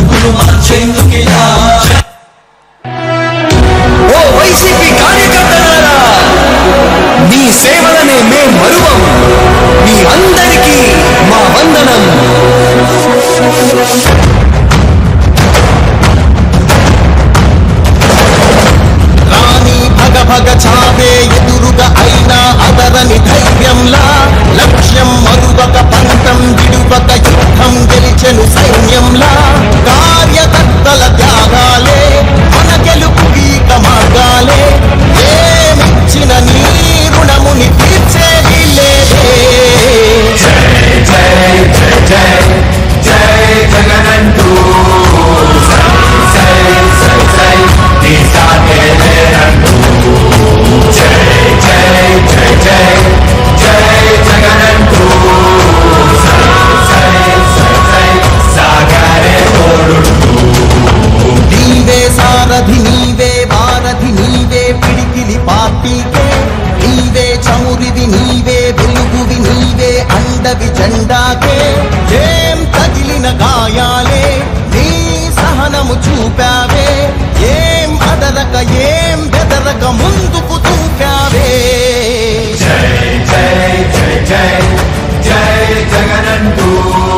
బ్రతుకులు మార్చేందుకు ఓ వైసీపీ కార్యకర్తలారా మీ సేవలనే మే మరువం. మీ అందరికీ మా వందనం. రాణి ఎదురుగా అయినా అదరని ధైర్యంలా లక్ష్యం మరువక పిడికిలి పార్టీకే నీవే చౌరివి నీవే వెలుగువి నీవే అండవి జెండాకే. ఏం తగిలిన గాయాలే నీ సహనము చూపావే. ఏం అదరక ఏం బెదరక ముందుకు చూపావే. జగనంటూ.